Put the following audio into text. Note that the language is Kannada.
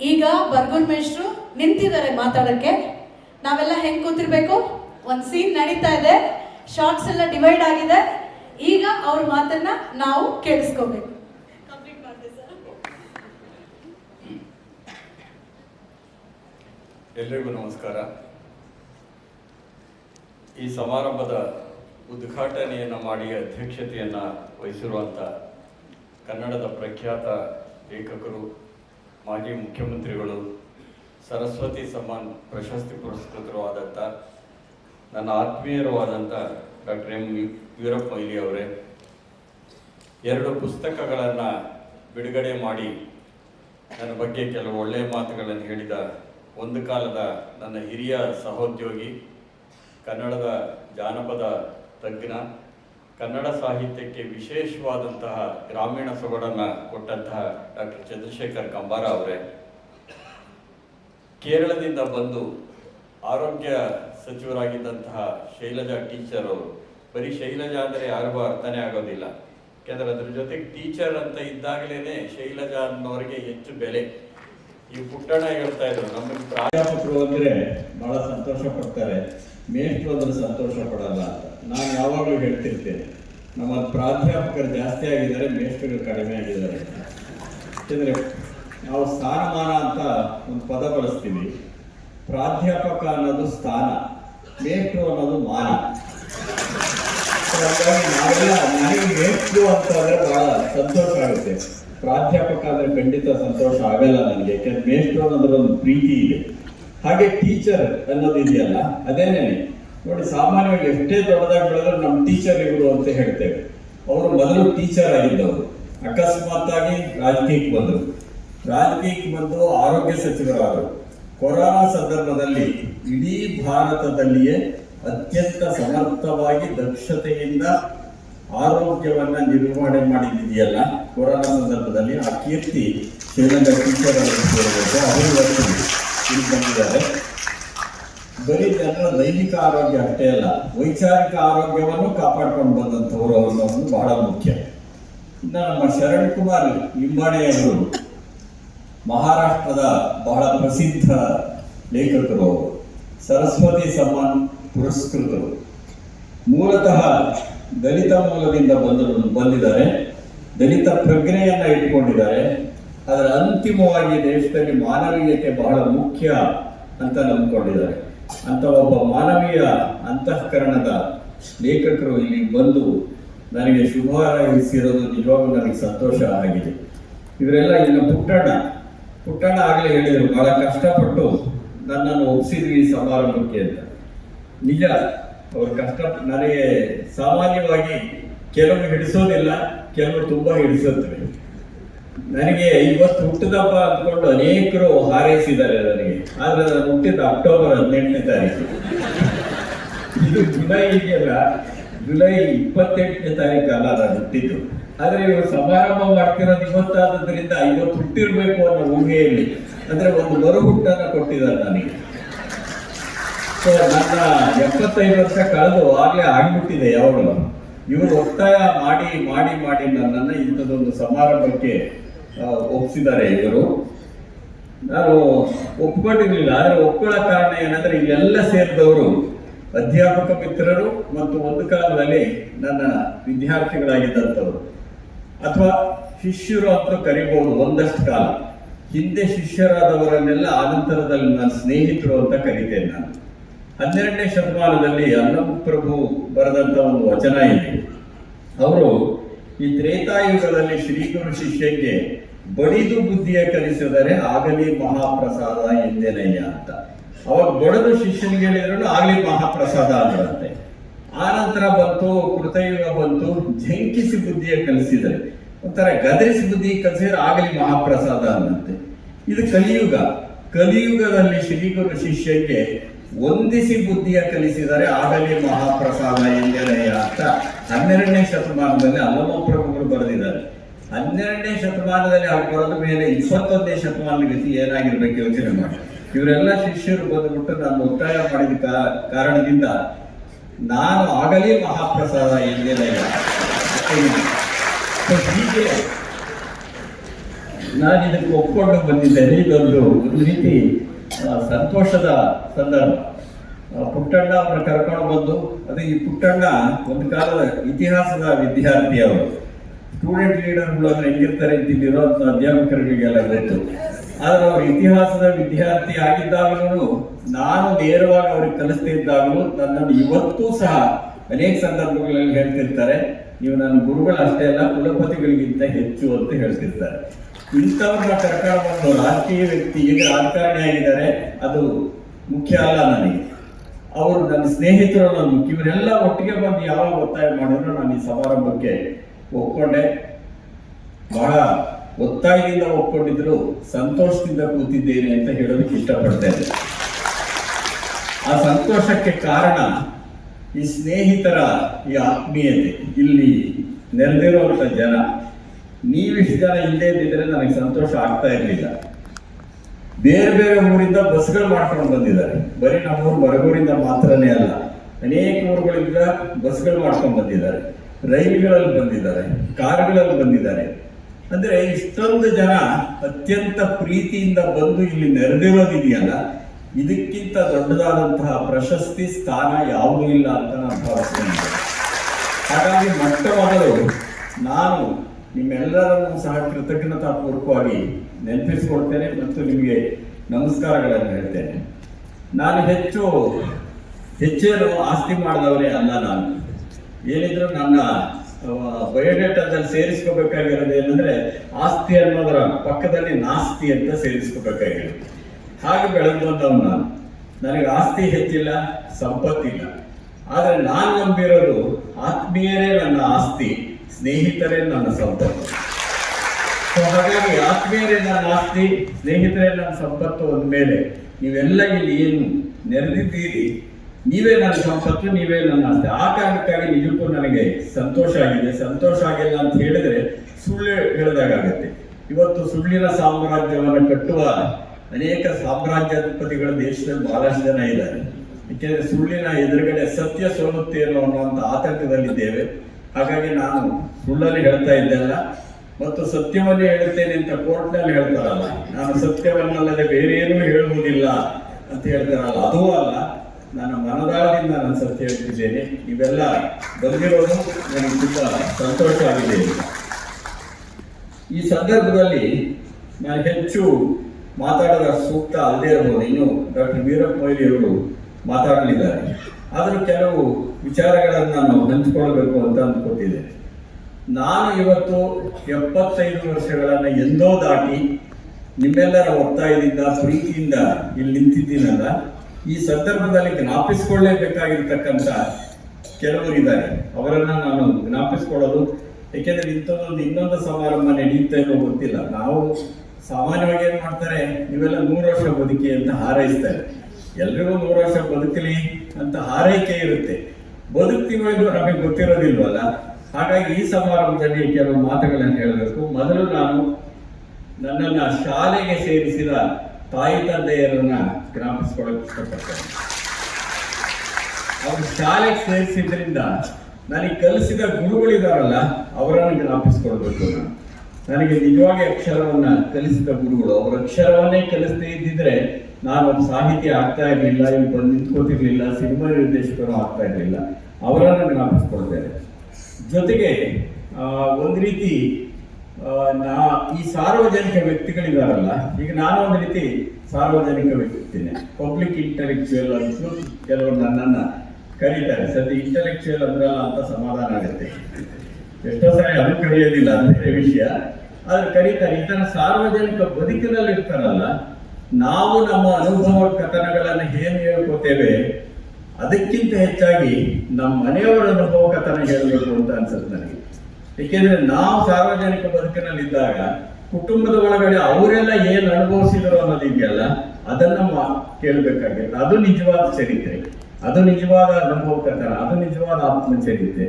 ಈಗ ಬರ್ಗುನ್ ಮೇಷ್ಟ್ರು ನಿಂತಿದ್ದಾರೆ ಮಾತಾಡಕ್ಕೆ. ನಾವೆಲ್ಲ ಹೆಂಗೆ ಕೂತಿರ್ಬೇಕು? ಒಂದು ಸೀನ್ ನಡೀತಾ ಇದೆ. ಶಾರ್ಟ್ಸ್ ಎಲ್ಲ ಡಿವೈಡ್ ಆಗಿದೆ. ಈಗ ಅವ್ರ ಮಾತನ್ನ ನಾವು ಕೇಳಿಸ್ಕೋಬೇಕು. ಕಂಪ್ಲೀಟ್ ಮಾಡಿದೆ ಸರ್. ಎಲ್ರಿಗೂ ನಮಸ್ಕಾರ. ಈ ಸಮಾರಂಭದ ಉದ್ಘಾಟನೆಯನ್ನು ಮಾಡಿ ಅಧ್ಯಕ್ಷತೆಯನ್ನು ವಹಿಸಿರುವಂಥ ಕನ್ನಡದ ಪ್ರಖ್ಯಾತ ಲೇಖಕರು ಮಾಜಿ ಮುಖ್ಯಮಂತ್ರಿಗಳು ಸರಸ್ವತಿ ಸಮಾನ್ ಪ್ರಶಸ್ತಿ ಪುರಸ್ಕೃತರು ಆದಂಥ ನನ್ನ ಆತ್ಮೀಯರು ಆದಂಥ ಡಾಕ್ಟರ್ ಎಂ ವೀರಪ್ಪ ಮೊಯ್ಲಿ ಅವರೇ, ಎರಡು ಪುಸ್ತಕಗಳನ್ನು ಬಿಡುಗಡೆ ಮಾಡಿ ನನ್ನ ಬಗ್ಗೆ ಕೆಲವು ಒಳ್ಳೆಯ ಮಾತುಗಳನ್ನು ಹೇಳಿದ ಒಂದು ಕಾಲದ ನನ್ನ ಹಿರಿಯ ಸಹೋದ್ಯೋಗಿ, ಕನ್ನಡದ ಜಾನಪದ ತಜ್ಞ ಕನ್ನಡ ಸಾಹಿತ್ಯಕ್ಕೆ ವಿಶೇಷವಾದಂತಹ ಗ್ರಾಮೀಣ ಸೊಗಡನ್ನು ಕೊಟ್ಟಂತಹ ಡಾಕ್ಟರ್ ಚಂದ್ರಶೇಖರ್ ಕಂಬಾರ ಅವರೇ. ಕೇರಳದಿಂದ ಬಂದು ಆರೋಗ್ಯ ಸಚಿವರಾಗಿದ್ದಂತಹ ಶೈಲಜಾ ಟೀಚರ್ ಅವರು. ಬರೀ ಶೈಲಜಾ ಅಂದರೆ ಯಾರಿಗೂ ಅರ್ಥನೇ ಆಗೋದಿಲ್ಲ. ಯಾಕಂದ್ರೆ ಅದ್ರ ಜೊತೆಗೆ ಟೀಚರ್ ಅಂತ ಇದ್ದಾಗಲೇ ಶೈಲಜಾ ಅನ್ನೋರಿಗೆ ಹೆಚ್ಚು ಬೆಲೆ. ಈ ಪುಟ್ಟಣ ಹೇಳ್ತಾ ಇದ್ರು ನಮಗೆ ಪ್ರಾಧ್ಯಾಪಕರು ಅಂದ್ರೆ ಬಹಳ ಸಂತೋಷ ಪಡ್ತಾರೆ. ಮೇಷ್ಟ್ರು ಅಂದ್ರೆ ಸಂತೋಷ ಪಡಲ್ಲ. ನಾನು ಯಾವಾಗಲೂ ಹೇಳ್ತಿರ್ತೇನೆ ನಮ್ಮ ಪ್ರಾಧ್ಯಾಪಕರು ಜಾಸ್ತಿ ಆಗಿದ್ದಾರೆ, ಮೇಷ್ಟ್ರುಗಳು ಕಡಿಮೆ ಆಗಿದ್ದಾರೆ. ಯಾಕೆಂದ್ರೆ ನಾವು ಸ್ಥಾನಮಾನ ಅಂತ ಒಂದು ಪದ ಬಳಸ್ತೀವಿ. ಪ್ರಾಧ್ಯಾಪಕ ಅನ್ನೋದು ಸ್ಥಾನ, ಮೇಷ್ಟ್ರು ಅನ್ನೋದು ಮಾನ. ಹಾಗಾಗಿ ನಾವೆಲ್ಲ ನನಗೆ ಮೇಷ್ಟ್ರು ಅಂತ ಅಂದ್ರೆ ಬಹಳ ಸಂತೋಷ ಆಗುತ್ತೆ. ಪ್ರಾಧ್ಯಾಪಕ ಆದರೆ ಖಂಡಿತ ಸಂತೋಷ ಆಗಲ್ಲ ನನಗೆ, ಯಾಕಂದ್ರೆ ಮೇಷ್ಟ್ರು ಅನ್ನೋದ್ರ ಒಂದು ಪ್ರೀತಿ ಇದೆ. ಹಾಗೆ ಟೀಚರ್ ಅನ್ನೋದು ಇದೆಯಲ್ಲ ಅದೇನೆ ನೋಡಿ, ಸಾಮಾನ್ಯವಾಗಿ ಎಷ್ಟೇ ದೊಡ್ಡದಾಗಿ ಬೆಳೆದ್ರೆ ನಮ್ಮ ಟೀಚರ್ ಇವರು ಅಂತ ಹೇಳ್ತೇವೆ. ಅವರು ಮೊದಲು ಟೀಚರ್ ಆಗಿದ್ದವರು. ಅಕಸ್ಮಾತ್ ಆಗಿ ರಾಜಕೀಯಕ್ಕೆ ಬಂದರು. ರಾಜಕೀಯಕ್ಕೆ ಬಂದು ಆರೋಗ್ಯ ಸಚಿವರಾದರು. ಕೊರೋನಾ ಸಂದರ್ಭದಲ್ಲಿ ಇಡೀ ಭಾರತದಲ್ಲಿಯೇ ಅತ್ಯಂತ ಸಮರ್ಥವಾಗಿ ದಕ್ಷತೆಯಿಂದ ಆರೋಗ್ಯವನ್ನ ನಿರ್ವಹಣೆ ಮಾಡಿದೆಯಲ್ಲ ಕೊರೋನಾ ಸಂದರ್ಭದಲ್ಲಿ ಆ ಕೀರ್ತಿ ಶ್ರೀಲಂಕಾ ಟೀಚರ್ಗಳನ್ನು ಸೇರಬೇಕು ಅವರು ಇಲ್ಲಿ ಬಂದಿದ್ದಾರೆ. ಬರೀ ಜನರ ದೈಹಿಕ ಆರೋಗ್ಯ ಅಷ್ಟೇ ಅಲ್ಲ, ವೈಚಾರಿಕ ಆರೋಗ್ಯವನ್ನು ಕಾಪಾಡ್ಕೊಂಡು ಬಂದಂಥವರು ಅನ್ನೋದು ಬಹಳ ಮುಖ್ಯ. ಇನ್ನು ನಮ್ಮ ಶರಣ್ ಕುಮಾರ್ ಲಿಂಬಾಣೆ ಅವರು ಮಹಾರಾಷ್ಟ್ರದ ಬಹಳ ಪ್ರಸಿದ್ಧ ಲೇಖಕರು ಸರಸ್ವತಿ ಸಮ್ಮಾನ್ ಪುರಸ್ಕೃತರು. ಮೂಲತಃ ದಲಿತ ಮೂಲದಿಂದ ಬಂದ ಬಂದಿದ್ದಾರೆ. ದಲಿತ ಪ್ರಜ್ಞೆಯನ್ನ ಇಟ್ಕೊಂಡಿದ್ದಾರೆ. ಅದರ ಅಂತಿಮವಾಗಿ ದೇಶದಲ್ಲಿ ಮಾನವೀಯತೆ ಬಹಳ ಮುಖ್ಯ ಅಂತ ನಂಬಿಕೊಂಡಿದ್ದಾರೆ. ಅಂತ ಒಬ್ಬ ಮಾನವೀಯ ಅಂತಃಕರಣದ ಲೇಖಕರು ಇಲ್ಲಿ ಬಂದು ನನಗೆ ಶುಭ ಹಾರೈಸಿರೋದು ನಿಜವಾಗ್ಲೂ ನನಗೆ ಸಂತೋಷ ಆಗಿದೆ. ಇವರೆಲ್ಲ ಇನ್ನು ಪುಟ್ಟಣ್ಣ. ಪುಟ್ಟಣ್ಣ ಆಗಲೇ ಹೇಳಿದರು, ಬಹಳ ಕಷ್ಟಪಟ್ಟು ನನ್ನನ್ನು ಒಪ್ಪಿಸಿದ್ವಿ ಸಮಾರಂಭಕ್ಕೆ ಅಂತ. ನಿಜ. ಅವ್ರ ಕಷ್ಟ ನನಗೆ ಸಾಮಾನ್ಯವಾಗಿ ಕೆಲವರು ಹಿಡಿಸೋದಿಲ್ಲ ಕೆಲವು ತುಂಬಾ ಹಿಡಿಸುತ್ತವೆ. ನನಗೆ ಇವತ್ತು ಹುಟ್ಟಿದಪ್ಪ ಅಂದ್ಕೊಂಡು ಅನೇಕರು ಹಾರೈಸಿದ್ದಾರೆ ನನಗೆ. ಆದ್ರೆ ನಾನು ಹುಟ್ಟಿದ ಅಕ್ಟೋಬರ್ ಹದಿನೆಂಟನೇ ತಾರೀಕು. ಇದು ಜುಲೈ ಇದೆಯಲ್ಲ, ಜುಲೈ ಇಪ್ಪತ್ತೆಂಟನೇ ತಾರೀಕು ಅಲ್ಲ, ನಾನು ಹುಟ್ಟಿದ್ದು. ಆದ್ರೆ ಇವರು ಸಮಾರಂಭ ಮಾಡ್ತಿರೋದು ಇವತ್ತಾದ್ರಿಂದ ಇವತ್ತು ಹುಟ್ಟಿರ್ಬೇಕು ಅನ್ನೋ ಊಹೆಯಲ್ಲಿ, ಅಂದ್ರೆ ಒಂದು ಮರು ಹುಟ್ಟನ್ನು ಕೊಟ್ಟಿದ್ದಾರೆ ನನಗೆ. ನನ್ನ ಎಪ್ಪತ್ತೈದು ವರ್ಷ ಕಳೆದು ಆಗ್ಲೇ ಆಗ್ಬಿಟ್ಟಿದೆ ಯಾವಾಗಲೂ. ಇವರು ಒತ್ತಾಯ ಮಾಡಿ ಮಾಡಿ ಮಾಡಿ ನನ್ನನ್ನು ಇಂಥದ್ದೊಂದು ಸಮಾರಂಭಕ್ಕೆ ಒಪ್ಸಿದ್ದಾರೆ ಇವರು. ನಾನು ಒಪ್ಕೊಂಡಿರ್ಲಿಲ್ಲ, ಆದರೆ ಒಪ್ಕೊಳ್ಳೋ ಕಾರಣ ಏನಂದ್ರೆ ಇಲ್ಲೆಲ್ಲ ಸೇರಿದವರು ಅಧ್ಯಾಪಕ ಮಿತ್ರರು ಮತ್ತು ಒಂದು ಕಾಲದಲ್ಲಿ ನನ್ನ ವಿದ್ಯಾರ್ಥಿಗಳಾಗಿದ್ದಂಥವ್ರು. ಅಥವಾ ಶಿಷ್ಯರು ಅಂತ ಕರಿಬಹುದು ಒಂದಷ್ಟು ಕಾಲ. ಹಿಂದೆ ಶಿಷ್ಯರಾದವರನ್ನೆಲ್ಲ ಆನಂತರದಲ್ಲಿ ನನ್ನ ಸ್ನೇಹಿತರು ಅಂತ ಕರಿತೇನೆ ನಾನು. ಹನ್ನೆರಡನೇ ಶತಮಾನದಲ್ಲಿ ಅನ್ನಪ್ರಭು ಬರೆದಂತ ಒಂದು ವಚನ ಇದೆ. ಅವರು ಈ ತ್ರೇತಾಯುಗದಲ್ಲಿ ಶ್ರೀಗುರು ಶಿಷ್ಯಕ್ಕೆ ಬಡಿದು ಬುದ್ಧಿಯ ಕಲಿಸಿದರೆ ಆಗಲಿ ಮಹಾಪ್ರಸಾದ ಎಂದೇನಯ್ಯ ಅಂತ. ಅವಾಗ ಬಡದು ಶಿಷ್ಯನಿಗೆ ಹೇಳಿದ್ರು ಆಗಲಿ ಮಹಾಪ್ರಸಾದ ಅಂದ್ರಂತೆ. ಆ ನಂತರ ಬಂತು, ಕೃತಯುಗ ಬಂತು, ಜಂಕಿಸಿ ಬುದ್ಧಿಯ ಕಲಿಸಿದರೆ. ಒಂಥರ ಗದರಿಸಿ ಬುದ್ಧಿ ಕಲಿಸಿದ್ರೆ ಆಗಲಿ ಮಹಾಪ್ರಸಾದ ಅನ್ನಂತೆ ಇದು ಕಲಿಯುಗ. ಕಲಿಯುಗದಲ್ಲಿ ಶ್ರೀಗುರು ಶಿಷ್ಯಕ್ಕೆ ಒಂದಿಸಿ ಬುದ್ಧಿಯ ಕಲಿಸಿದರೆ ಆಗಲಿ ಮಹಾಪ್ರಸಾದ ಎಂದರೆ ಅಂತ ಹನ್ನೆರಡನೇ ಶತಮಾನದಲ್ಲಿ ಹಲವು ಪ್ರಭುಗಳು ಬರೆದಿದ್ದಾರೆ. ಹನ್ನೆರಡನೇ ಶತಮಾನದಲ್ಲಿ ಅವ್ರು ಬರೆದ ಮೇಲೆ ಇಪ್ಪತ್ತೊಂದನೇ ಶತಮಾನದ ಗತಿ ಏನಾಗಿರ್ಬೇಕು ಯೋಚನೆ ಮಾಡಿ. ಇವರೆಲ್ಲ ಶಿಷ್ಯರು ಬಂದುಬಿಟ್ಟು ನಾನು ಒತ್ತಾಯ ಮಾಡಿದ ಕಾರಣದಿಂದ ನಾನು ಆಗಲಿ ಮಹಾಪ್ರಸಾದ ಎಂದೇನಯ್ಯ ಹೀಗೆ ನಾನು ಇದಕ್ಕೆ ಒಪ್ಕೊಂಡು ಬಂದಿದ್ದೇನೆ ಇದೊಂದು ರೀತಿ ಸಂತೋಷದ ಸಂದರ್ಭ. ಪುಟ್ಟಣ್ಣ ಅವರ ಕರ್ಕೊಂಡು ಬಂದು, ಅದು ಈ ಪುಟ್ಟಣ್ಣ ಒಂದು ಕಾಲದ ಇತಿಹಾಸದ ವಿದ್ಯಾರ್ಥಿ ಅವರು ಸ್ಟೂಡೆಂಟ್ ಲೀಡರ್ಗಳು ಅಂದ್ರೆ ಹೆಂಗಿರ್ತಾರೆ ಅಂತ ಅಧ್ಯಾಪಕರಿಗೆಲ್ಲ ಗೊತ್ತು. ಆದ್ರೆ ಅವರು ಇತಿಹಾಸದ ವಿದ್ಯಾರ್ಥಿ ಆಗಿದ್ದಾಗಲೂ ನಾನು ನೇರವಾಗಿ ಅವ್ರಿಗೆ ಕಲಿಸ್ತಿದ್ದಾಗಲೂ ನನ್ನನ್ನು ಇವತ್ತೂ ಸಹ ಅನೇಕ ಸಂದರ್ಭಗಳಲ್ಲಿ ಹೇಳ್ತಿರ್ತಾರೆ. ನೀವು ನನ್ನ ಗುರುಗಳು ಅಷ್ಟೇ ಅಲ್ಲ ಕುಲಪತಿಗಳಿಗಿಂತ ಹೆಚ್ಚು ಅಂತ ಹೇಳ್ತಿರ್ತಾರೆ. ಇಂಥವ್ರನ್ನ ಕರ್ಕೊಂಡು ಬಂದು ರಾಜಕೀಯ ವ್ಯಕ್ತಿ ಈಗ ರಾಜಕಾರಣಿ ಆಗಿದ್ದಾರೆ, ಅದು ಮುಖ್ಯ ಅಲ್ಲ ನನಗೆ. ಅವರು ನನ್ನ ಸ್ನೇಹಿತರು ನನ್ನ ಮುಖ್ಯ ಇವರೆಲ್ಲ ಒಟ್ಟಿಗೆ ಬಂದು ಯಾವಾಗ ಒತ್ತಾಯ ಮಾಡಿದ್ರು ನಾನು ಈ ಸಮಾರಂಭಕ್ಕೆ ಒಪ್ಕೊಂಡೆ. ಬಹಳ ಒತ್ತಾಯದಿಂದ ಒಪ್ಕೊಂಡಿದ್ರು, ಸಂತೋಷದಿಂದ ಕೂತಿದ್ದೇನೆ ಅಂತ ಹೇಳೋದಕ್ಕೆ ಇಷ್ಟಪಡ್ತೇನೆ ಆ ಸಂತೋಷಕ್ಕೆ ಕಾರಣ ಈ ಸ್ನೇಹಿತರ ಈ ಆತ್ಮೀಯತೆ, ಇಲ್ಲಿ ನೆರೆದಿರುವಂಥ ಜನ. ನೀವಿಷ್ಟು ಜನ ಇಲ್ಲೇ ಇದ್ದಿದ್ರೆ ನನಗೆ ಸಂತೋಷ ಆಗ್ತಾ ಇರಲಿಲ್ಲ. ಬೇರೆ ಬೇರೆ ಊರಿಂದ ಬಸ್ಗಳು ಮಾಡ್ಕೊಂಡು ಬಂದಿದ್ದಾರೆ. ಬರೀ ನಮ್ಮೂರು ಬರಗೂರಿಂದ ಮಾತ್ರನೇ ಅಲ್ಲ, ಅನೇಕ ಊರುಗಳಿಂದ ಬಸ್ಗಳು ಮಾಡ್ಕೊಂಡು ಬಂದಿದ್ದಾರೆ. ರೈಲುಗಳಲ್ಲಿ ಬಂದಿದ್ದಾರೆ, ಕಾರುಗಳಲ್ಲಿ ಬಂದಿದ್ದಾರೆ. ಅಂದ್ರೆ ಇಷ್ಟೊಂದು ಜನ ಅತ್ಯಂತ ಪ್ರೀತಿಯಿಂದ ಬಂದು ಇಲ್ಲಿ ನೆರೆದಿರೋದಿದೆಯಲ್ಲ, ಇದಕ್ಕಿಂತ ದೊಡ್ಡದಾದಂತಹ ಪ್ರಶಸ್ತಿ ಸ್ಥಾನ ಯಾವುದೂ ಇಲ್ಲ ಅಂತ ನಾನು ಭಾವಿಸ್ತೇನೆ. ಹಾಗಾಗಿ ಮೊಟ್ಟ ಮೊದಲು ನಾನು ನಿಮ್ಮೆಲ್ಲರನ್ನು ಸಹ ಕೃತಜ್ಞತಾಪೂರ್ವಕವಾಗಿ ನೆನಪಿಸಿಕೊಳ್ತೇನೆ ಮತ್ತು ನಿಮಗೆ ನಮಸ್ಕಾರಗಳನ್ನು ಹೇಳ್ತೇನೆ. ನಾನು ಹೆಚ್ಚು, ಹೆಚ್ಚೇನು ಆಸ್ತಿ ಮಾಡಿದವರೇ ಅಲ್ಲ ನಾನು. ಏನಿದ್ರು ನನ್ನ ಬಯೋಡೇಟಾದಲ್ಲಿ ಸೇರಿಸ್ಕೋಬೇಕಾಗಿರೋದು ಏನಂದ್ರೆ ಆಸ್ತಿ ಅನ್ನೋದರ ಪಕ್ಕದಲ್ಲಿ ನಾಸ್ತಿ ಅಂತ ಸೇರಿಸ್ಕೋಬೇಕಾಗಿರೋದು. ಹಾಗೆ ಬೆಳೆದು ನಾನು. ನನಗೆ ಆಸ್ತಿ ಹೆಚ್ಚಿಲ್ಲ, ಸಂಪತ್ತಿಲ್ಲ. ಆದರೆ ನಾನು ನಂಬಿರೋದು ಆತ್ಮೀಯರೇ ನನ್ನ ಆಸ್ತಿ. ಸ್ನೇಹಿತರೇ ನನ್ನ ಸಂಪತ್ತು. ಸೊ ಹಾಗಾಗಿ ಆತ್ಮೀಯರೇ ನನ್ನ ಆಸ್ತಿ, ಸ್ನೇಹಿತರೇ ನನ್ನ ಸಂಪತ್ತು ಅಂದಮೇಲೆ ನೀವೆಲ್ಲ ಇಲ್ಲಿ ಏನು ನೆರೆದಿದ್ದೀರಿ? ನೀವೇ ನನ್ನ ಸಂಪತ್ತು, ನೀವೇ ನನ್ನ ಆಸ್ತಿ. ಆ ಕಾರಣಕ್ಕಾಗಿ ನಿಜಕ್ಕೂ ನನಗೆ ಸಂತೋಷ ಆಗಿದೆ. ಸಂತೋಷ ಆಗಿಲ್ಲ ಅಂತ ಹೇಳಿದ್ರೆ ಸುಳ್ಳು ಹೇಳಿದಾಗತ್ತೆ ಇವತ್ತು ಸುಳ್ಳಿನ ಸಾಮ್ರಾಜ್ಯವನ್ನು ಕಟ್ಟುವ ಅನೇಕ ಸಾಮ್ರಾಜ್ಯಾಧಿಪತಿಗಳು ದೇಶದಲ್ಲಿ ಬಹಳಷ್ಟು ಜನ ಇದ್ದಾರೆ. ಯಾಕೆಂದ್ರೆ ಸುಳ್ಳಿನ ಎದುರುಗಡೆ ಸತ್ಯ ಸೋಲುತ್ತೇನೋ ಅನ್ನುವಂಥ ಆತಂಕದಲ್ಲಿದ್ದೇವೆ. ಹಾಗಾಗಿ ನಾನು ಸುಳ್ಳಲ್ಲಿ ಹೇಳ್ತಾ ಇದ್ದಲ್ಲ ಮತ್ತು ಸತ್ಯವನ್ನೇ ಹೇಳುತ್ತೇನೆ ಅಂತ ಕೋರ್ಟ್ನಲ್ಲಿ ಹೇಳ್ತಾರಲ್ಲ, ನಾನು ಸತ್ಯವನ್ನಲ್ಲದೆ ಬೇರೆ ಏನೂ ಹೇಳುವುದಿಲ್ಲ ಅಂತ ಹೇಳ್ತಾರಲ್ಲ, ಅದೂ ಅಲ್ಲ, ನನ್ನ ಮನದಾಳದಿಂದ ನಾನು ಸತ್ಯ ಹೇಳ್ತಿದ್ದೇನೆ. ಇವೆಲ್ಲ ಬಂದಿರೋದು ನನಗೆ ತುಂಬ ಸಂತೋಷ ಆಗಿದೆ. ಈ ಸಂದರ್ಭದಲ್ಲಿ ನಾನು ಹೆಚ್ಚು ಮಾತಾಡದ ಸೂಕ್ತ ಅಲ್ಲದೆ ಇರಬಹುದು ಇನ್ನು ಡಾಕ್ಟರ್ ವೀರಪ್ಪ ಮೊಯ್ಲಿ ಅವರು ಮಾತಾಡಲಿದ್ದಾರೆ. ಆದರೂ ಕೆಲವು ವಿಚಾರಗಳನ್ನು ನಾನು ಹಂಚಿಕೊಳ್ಳಬೇಕು ಅಂತ ಅಂದ್ಕೊಟ್ಟಿದ್ದೆ ನಾನು ಇವತ್ತು ಎಪ್ಪತ್ತೈದು ವರ್ಷಗಳನ್ನು ಎಂದೋ ದಾಟಿ ನಿಮ್ಮೆಲ್ಲರ ಒತ್ತಾಯದಿಂದ, ಪ್ರೀತಿಯಿಂದ ಇಲ್ಲಿ ನಿಂತಿದ್ದೀನಲ್ಲ, ಈ ಸಂದರ್ಭದಲ್ಲಿ ಜ್ಞಾಪಿಸಿಕೊಳ್ಳೇಬೇಕಾಗಿರ್ತಕ್ಕಂಥ ಕೆಲವರಿದ್ದಾರೆ ಅವರನ್ನು ನಾನು ಜ್ಞಾಪಿಸ್ಕೊಳ್ಳೋದು, ಏಕೆಂದರೆ ಇಂಥದ್ದೊಂದು ಇನ್ನೊಂದು ಸಮಾರಂಭ ನಡೆಯುತ್ತೆ ಅನ್ನೋ ಗೊತ್ತಿಲ್ಲ. ನಾವು ಸಾಮಾನ್ಯವಾಗಿ ಏನು ಮಾಡ್ತಾರೆ, ನೀವೆಲ್ಲ ನೂರು ವರ್ಷ ಬದುಕಿ ಅಂತ ಹಾರೈಸ್ತಾರೆ. ಎಲ್ರಿಗೂ ನೂರು ವರ್ಷ ಬದುಕಲಿ ಅಂತ ಹಾರೈಕೆ ಇರುತ್ತೆ. ಬದುಕ್ತೀವೋ ನಮಗೆ ಗೊತ್ತಿರೋದಿಲ್ವಲ್ಲ? ಹಾಗಾಗಿ ಈ ಸಮಾರಂಭದಲ್ಲಿ ಕೆಲವು ಮಾತುಗಳನ್ನು ಹೇಳಬೇಕು. ಮೊದಲು ನಾನು ನನ್ನನ್ನ ಶಾಲೆಗೆ ಸೇರಿಸಿದ ತಾಯಿ ತಂದೆಯರನ್ನ ಜ್ಞಾಪಿಸ್ಕೊಳ್ಳೋಕೆ ಇಷ್ಟಪಡ್ತೇನೆ. ಅವರು ಶಾಲೆಗೆ ಸೇರಿಸಿದ್ರಿಂದ ನನಗೆ ಕಲಿಸಿದ ಗುರುಗಳಿದಾರಲ್ಲ ಅವರನ್ನು ಜ್ಞಾಪಿಸ್ಕೊಳ್ಬೇಕು ನಾನು. ನನಗೆ ನಿಜವಾಗಿ ಅಕ್ಷರವನ್ನ ಕಲಿಸಿದ ಗುರುಗಳು, ಅವರ ಅಕ್ಷರವನ್ನೇ ಕಲಿಸದೇ ಇದ್ದಿದ್ರೆ ನಾನು ಸಾಹಿತ್ಯ ಸಾಹಿತಿ ಆಗ್ತಾ ಇರಲಿಲ್ಲ ಇಲ್ಲಿ ಬಂದು ನಿಂತ್ಕೋತಿರ್ಲಿಲ್ಲ, ಸಿನಿಮಾ ನಿರ್ದೇಶಕರು ಆಗ್ತಾ ಇರಲಿಲ್ಲ, ಅವರನ್ನು ಜ್ಞಾಪಿಸ್ಕೊಳ್ತೇನೆ ಜೊತೆಗೆ ಒಂದು ರೀತಿ ನಾ, ಈ ಸಾರ್ವಜನಿಕ ವ್ಯಕ್ತಿಗಳಿದಾರಲ್ಲ, ಈಗ ನಾನು ಒಂದು ರೀತಿ ಸಾರ್ವಜನಿಕ ವ್ಯಕ್ತಿನೇ. ಪಬ್ಲಿಕ್ ಇಂಟೆಲೆಕ್ಚುಯಲ್ ಅಂತ ಕೆಲವರು ನನ್ನನ್ನು ಕರೀತಾರೆ. ಸದ್ಯ ಇಂಟೆಲೆಕ್ಚುಯಲ್ ಅಂದ್ರಲ್ಲ ಅಂತ ಸಮಾಧಾನ ಆಗುತ್ತೆ. ಎಷ್ಟೋ ಸಾರಿ ಅದು ಕರೆಯೋದಿಲ್ಲ ಅಂದರೆ ವಿಷಯ. ಆದ್ರೆ ಕರೀತಾರೆ. ಈ ಸಾರ್ವಜನಿಕ ಬದುಕಿನಲ್ಲಿ ಇರ್ತಾರಲ್ಲ ನಾವು ನಮ್ಮ ಅನುಭವ ಕಥನಗಳನ್ನು ಏನು ಹೇಳ್ಕೊತೇವೆ, ಅದಕ್ಕಿಂತ ಹೆಚ್ಚಾಗಿ ನಮ್ಮ ಮನೆಯವರ ಅನುಭವ ಕಥನ ಹೇಳಬೇಕು ಅಂತ ಅನ್ಸುತ್ತೆ ನನಗೆ. ಏಕೆಂದ್ರೆ ನಾವು ಸಾರ್ವಜನಿಕ ಬದುಕಿನಲ್ಲಿದ್ದಾಗ, ಕುಟುಂಬದ ಒಳಗಡೆ ಅವರೆಲ್ಲ ಏನು ಅನುಭವಿಸಿದ್ರು ಅನ್ನೋದಿದೆಯಲ್ಲ ಅದನ್ನ ಕೇಳ್ಬೇಕಾಗುತ್ತೆ. ಅದು ನಿಜವಾದ ಚರಿತ್ರೆ. ಅದು ನಿಜವಾದ ಅನುಭವ ಕಥನ. ಅದು ನಿಜವಾದ ಆತ್ಮಚರಿತ್ರೆ.